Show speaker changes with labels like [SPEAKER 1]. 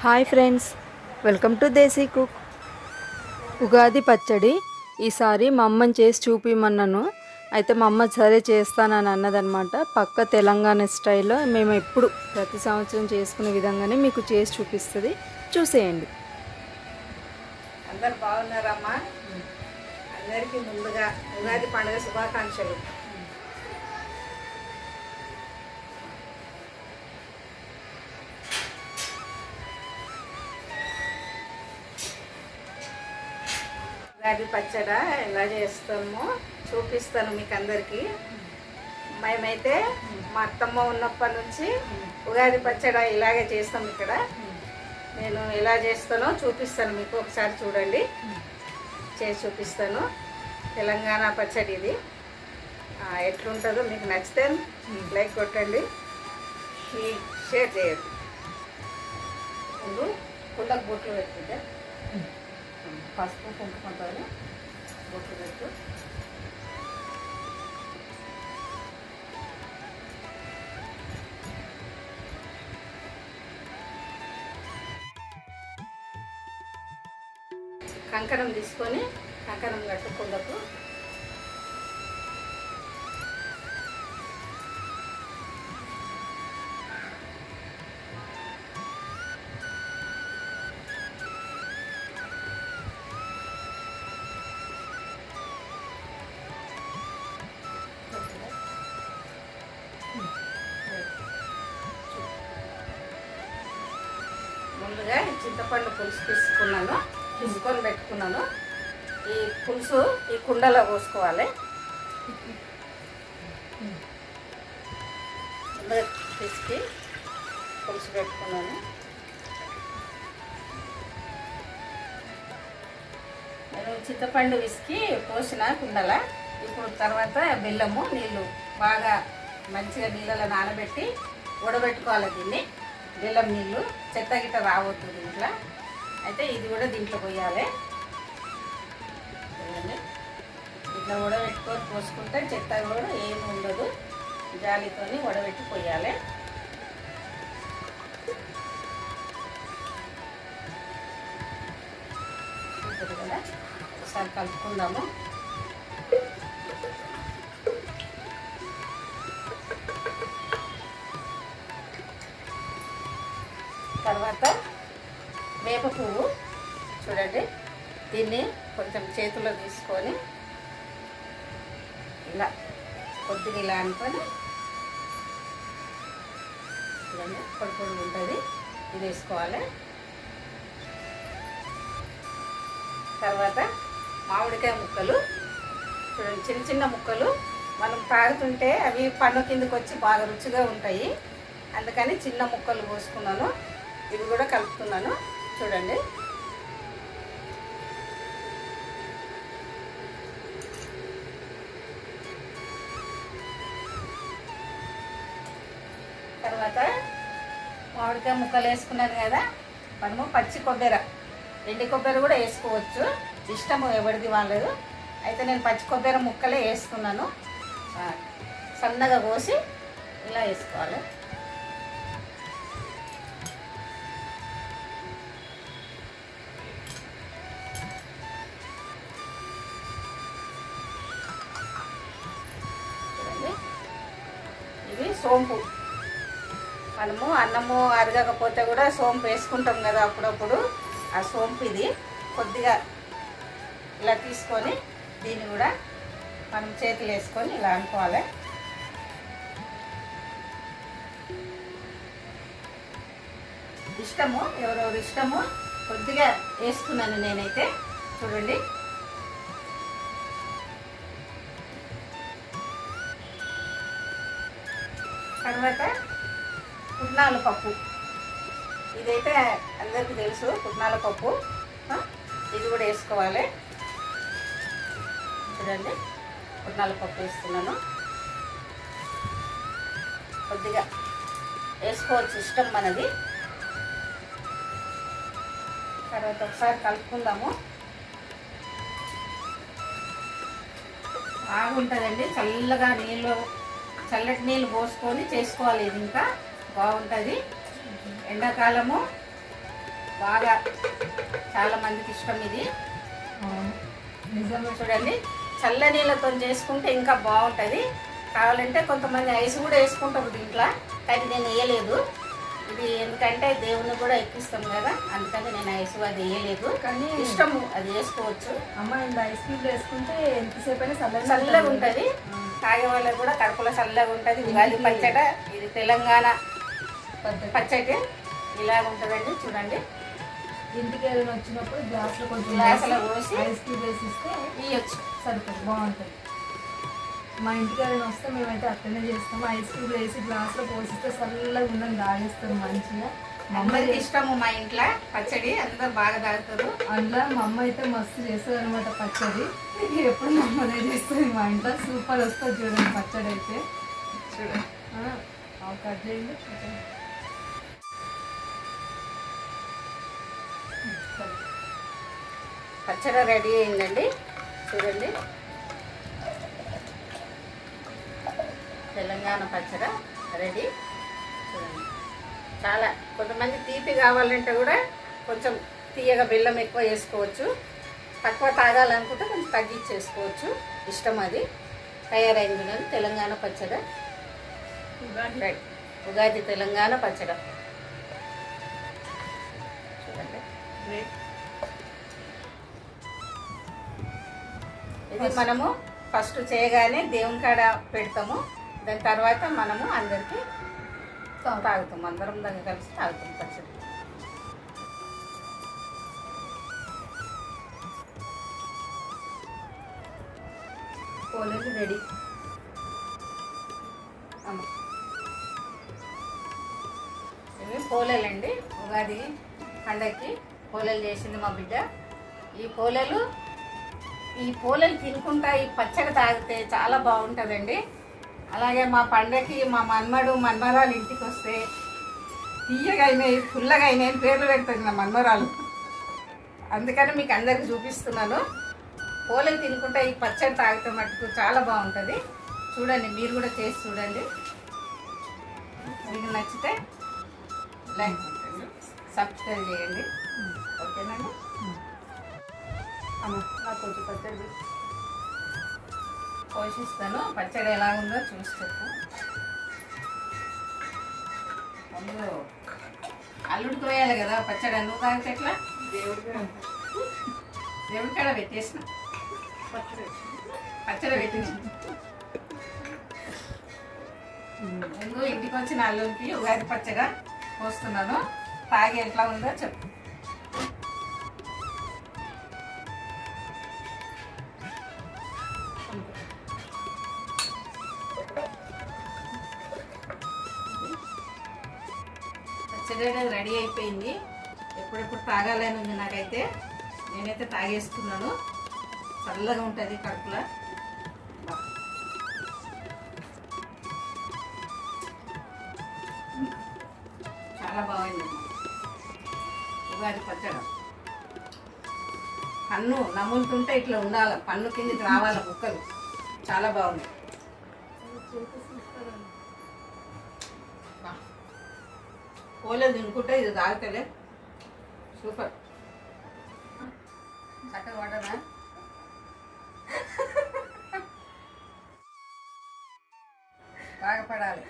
[SPEAKER 1] Hi friends welcome to Desi cook. Ugadi పచ్చడి ఈసారి మా అమ్మని చేసి చూపిమన్నాను. అయితే మా అమ్మ సరే చేస్తానని అన్నదనమాట పక్క తెలంగాణ స్టైల్లో మేము ఎప్పుడు ప్రతి సంవత్సరం చేసుకునే విధంగానే మీకు చేసి చూపిస్తుంది. చూసేయండి.
[SPEAKER 2] అందరు బాగున్నారమ్మా? అందరికీ ముందుగా ఉగాది పండుగ శుభాకాంక్షలు. ఉగాది పచ్చడ ఎలా చేస్తామో చూపిస్తాను మీకు అందరికీ మేమైతే మా అత్తమ్మ ఉన్నప్పటి నుంచి ఉగాది పచ్చడ ఇలాగే చేస్తాం ఇక్కడ. నేను ఎలా చేస్తానో చూపిస్తాను మీకు ఒకసారి చూడండి. చేసి చూపిస్తాను. తెలంగాణ పచ్చడి ఇది. ఎట్లుంటుందో మీకు నచ్చితే లైక్ కొట్టండి ఈ షేర్ చేయండి. ముందు కుండకు బొట్లు పెట్టుకుంటే. పసుపు కుంకుమతో బొట్లు పెట్టు కంకణం తీసుకొని కంకణం కట్టుకుందకు ముందుగా చింతపండు పులుసు తీసుకున్నాను తీసుకొని పెట్టుకున్నాను. ఈ పులుసు ఈ కుండలో పోసుకోవాలి. ముందుగా పిసికి పులుసు పెట్టుకున్నాను. నేను చింతపండు విసికి పోసిన కుండల. ఇప్పుడు తర్వాత బెల్లము నీళ్ళు బాగా మంచిగా నీళ్ళలో నానబెట్టి ఉడబెట్టుకోవాలి దీన్ని. బెల్లం నీళ్ళు చెత్త గిట్ట రావద్దు దీంట్లో. అయితే ఇది కూడా దీంట్లో పోయాలి. ఇట్లా ఉడబెట్టుకొని పోసుకుంటే చెత్త కూడా ఏమి ఉండదు. జాలితోని ఉడబెట్టి పోయాలి. కదా? ఒకసారి కలుపుకుందాము. తర్వాత వేప పువ్వు చూడండి. దీన్ని కొంచెం చేతిలో తీసుకొని ఇలా కొద్దిగా ఇలా అనుకొని చూడండి పొడి పొడి ఉంటుంది. ఇది వేసుకోవాలి. తర్వాత మామిడికాయ ముక్కలు చూడండి చిన్న చిన్న ముక్కలు మనం తాగుతుంటే అవి పన్ను కిందకి వచ్చి బాగా రుచిగా ఉంటాయి. అందుకని చిన్న ముక్కలు పోసుకున్నాను. ఇవి కూడా కలుపుతున్నాను. చూడండి. తర్వాత మామిడికాయ ముక్కలు వేసుకున్నాను కదా మనము పచ్చి కొబ్బరి. ఎండి కొబ్బరి కూడా వేసుకోవచ్చు. ఇష్టము ఎవరిది వాళ్ళదు. అయితే నేను పచ్చి కొబ్బరి ముక్కలే వేసుకున్నాను. సన్నగా కోసి ఇలా వేసుకోవాలి. సోంపు. మనము అన్నము అరగకపోతే కూడా సోంపు వేసుకుంటాం కదా అప్పుడప్పుడు. ఆ సోంపు ఇది కొద్దిగా ఇలా తీసుకొని దీన్ని కూడా మనం చేతులు వేసుకొని ఇలా అనుకోవాలి. ఇష్టము ఎవరెవరు ఇష్టము కొద్దిగా వేసుకున్నాను నేనైతే. చూడండి. తర్వాత పుట్నాల పప్పు. ఇదైతే అందరికీ తెలుసు పుట్నాల పప్పు. ఇది కూడా వేసుకోవాలి. చూడండి పుట్నాల పప్పు వేస్తున్నాను. కొద్దిగా వేసుకోవచ్చు ఇష్టం మనది. తర్వాత ఒకసారి కలుపుకుందాము. బాగుంటుందండి చల్లగా నీళ్ళు చల్లటి నీళ్ళు పోసుకొని చేసుకోవాలి ఇది ఇంకా. బాగుంటుంది. ఎండాకాలము బాగా చాలా మందికి ఇష్టం ఇది.
[SPEAKER 1] నిజమే
[SPEAKER 2] చూడండి. చల్ల నీళ్ళతో చేసుకుంటే ఇంకా బాగుంటుంది. కావాలంటే కొంతమంది ఐస్ కూడా వేసుకుంటారు దీంట్లో. కానీ నేను వేయలేదు. ఇది ఎందుకంటే దేవుని కూడా ఎక్కిస్తాం కదా అందుకని నేను ఐస్ అది వేయలేదు.
[SPEAKER 1] కానీ
[SPEAKER 2] ఇష్టము అది వేసుకోవచ్చు.
[SPEAKER 1] అమ్మ ఇంత ఐస్ క్యూబ్ వేసుకుంటే ఎంతసేపు అయినా చల్లగా
[SPEAKER 2] చల్లగా ఉంటుంది. తాగే వాళ్ళకి కూడా కడుపులో చల్లగా ఉంటుంది. ఉగాది పచ్చడి ఇది తెలంగాణ పచ్చడి. ఇలా ఉంటుందండి చూడండి.
[SPEAKER 1] ఇంటికి ఏదైనా వచ్చినప్పుడు గ్లాస్లో కొంచెం
[SPEAKER 2] గ్లాసులో పోసి
[SPEAKER 1] ఐస్ క్యూబ్ వేసి ఇస్తే
[SPEAKER 2] ఇవ్వచ్చు
[SPEAKER 1] సరిపోతుంది బాగుంటుంది. మా ఇంటికి ఎవరైనా వస్తే మేమైతే అట్లనే చేస్తాము ఐస్ క్యూబ్ వేసి గ్లాస్లో పోసిస్తే చల్లగా ఉందని తాగేస్తారు మంచిగా.
[SPEAKER 2] అందరికి ఇష్టము మా ఇంట్లో. పచ్చడి అందరు బాగా తాగుతారు.
[SPEAKER 1] అందులో మా అమ్మ అయితే మస్తు చేస్తుంది అనమాట పచ్చడి. ఎప్పుడు మా అమ్మనే చేస్తుంది మా ఇంట్లో. సూపర్ వస్తుంది చూడండి పచ్చడి అయితే.
[SPEAKER 2] చూడు.
[SPEAKER 1] ఆ, ఆ కట్ చేయండి.
[SPEAKER 2] పచ్చడి రెడీ అయిందండి. చూడండి. తెలంగాణ పచ్చడి రెడీ. చూడండి. చాలా కొంతమంది తీపి కావాలంటే కూడా కొంచెం తీయగా బెల్లం ఎక్కువ వేసుకోవచ్చు. తక్కువ తాగాలనుకుంటే కొంచెం తగ్గించేసుకోవచ్చు. ఇష్టం అది. తయారైంది నేను తెలంగాణ పచ్చడి. రెడీ. ఉగాది తెలంగాణ పచ్చడి. చూడండి. ఇది మనము ఫస్ట్ చేయగానే దేవుని కాడ పెడతాము. దాని తర్వాత మనము అందరికీ తాగుతాం. అందరం దగ్గర కలిసి తాగుతాం పచ్చడి.
[SPEAKER 1] పోలేదు రెడీ.
[SPEAKER 2] ఇవి పోలేలండి. ఉగాది పండగకి పోలేలు చేసింది మా బిడ్డ. ఈ పోలేలు ఈ పోలేలు తినుకుంటా ఈ పచ్చడి తాగితే చాలా బాగుంటుందండి. అలాగే మా పండగకి మా మన్మడు మన్మరాలు ఇంటికి వస్తే తీయగైనాయి అయినాయి అయినాయి పేర్లు పెడుతుంది నా మన్మరాలు. అందుకని మీకు అందరికి చూపిస్తున్నాను. పోలేని తినుకుంటే ఈ పచ్చడి తాగితే మటుకు చాలా బాగుంటుంది. చూడండి మీరు కూడా చేసి చూడండి. మీకు నచ్చితే లైక్ చేయండి సబ్స్క్రైబ్ చేయండి. ఓకేనండి అమ్మ నాకు కొంచెం పచ్చడి పోషిస్తాను పచ్చడి ఎలా ఉందో చూసి చెప్పు. అందులో అల్లుడికి పోయాలి కదా పచ్చడి నువ్వు తాగితే ఎట్లా? దేవుడి కాడ పెట్టేసిన. పచ్చడి పెట్టేసిన. ముందు ఇంటికి వచ్చిన అల్లుడికి ఉగాది పచ్చగా పోస్తున్నాను. తాగి ఎట్లా ఉందో చెప్పు. పచ్చడి రెడీ అయిపోయింది. ఎప్పుడెప్పుడు తాగాలని ఉంది నాకైతే. నేనైతే తాగేస్తున్నాను. చల్లగా ఉంటుంది కడుపులో. చాలా బాగుంది. ఉగాది పచ్చడి. పన్ను నములుతుంటే ఇట్లా ఉండాలి. పన్ను కిందకి రావాలి ముక్కలు చాలా బాగుంది. పోలేదు తినుకుంటే ఇది తాగుతలే సూపర్. చక్కగా పడదా బాగా పడాలి.